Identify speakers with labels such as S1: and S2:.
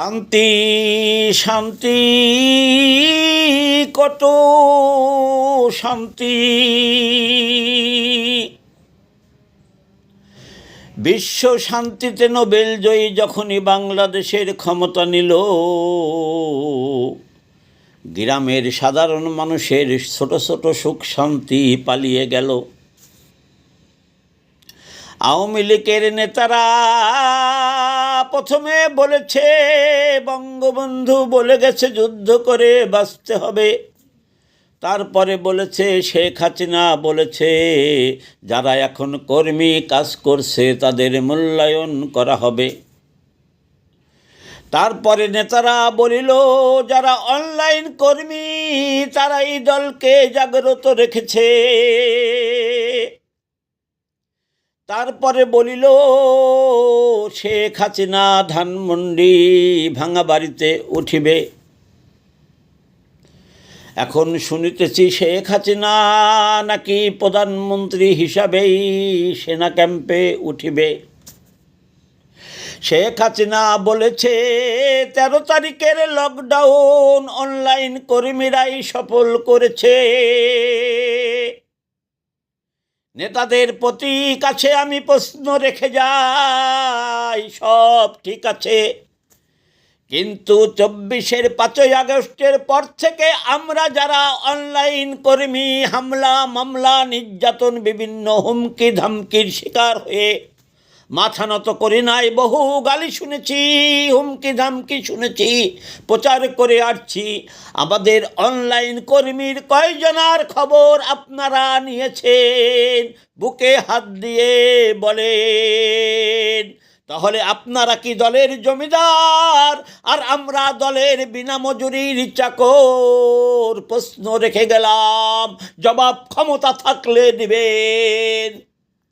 S1: শান্তি শান্তি, কত শান্তি। বিশ্ব শান্তিতে নোবেল জয়ী যখনই বাংলাদেশের ক্ষমতা নিল, গ্রামের সাধারণ মানুষের ছোট ছোট সুখ শান্তি পালিয়ে গেল। আওয়ামী লীগের নেতারা প্রথমে বলেছে, বঙ্গবন্ধু বলে গেছে যুদ্ধ করে বাঁচতে হবে। তারপরে বলেছে, শেখ হাসিনা বলেছে, যারা এখন কর্মী কাজ করছে তাদের মূল্যায়ন করা হবে। তারপরে নেতারা বলিল, যারা অনলাইন কর্মী তারা এই দলকে জাগ্রত রেখেছে। তারপরে বলিল শেখ হাসিনা ধানমন্ডি ভাঙা বাড়িতে উঠিবে। এখন শুনিতেছি শেখ হাসিনা নাকি প্রধানমন্ত্রী হিসাবেই সেনা ক্যাম্পে উঠিবে। শেখ হাসিনা বলেছে, তেরো তারিখের লকডাউন অনলাইন কর্মীরাই সফল করেছে। নেতাদের প্রতি কাছে আমি প্রশ্ন রেখে যাই, সব ঠিক আছে। কিন্তু চব্বিশের পাঁচই আগস্টের পর থেকে আমরা যারা অনলাইন কর্মী, হামলা, মামলা, নির্যাতন, বিভিন্ন হুমকি ধমকির শিকার হয়ে মাথা নত করি নাই, বহু গালি শুনেছি, হুমকি ধামকি শুনেছি, প্রচার করে আসছি। আমাদের অনলাইন কর্মীর কয়জনার খবর আপনারা নিয়েছেন? বুকে হাত দিয়ে বলেন। তাহলে আপনারা কি দলের জমিদার? আর আমরা দলের বিনা মজুরির চাকর। প্রশ্ন রেখে গেলাম, জবাব ক্ষমতা থাকলে দিবেন।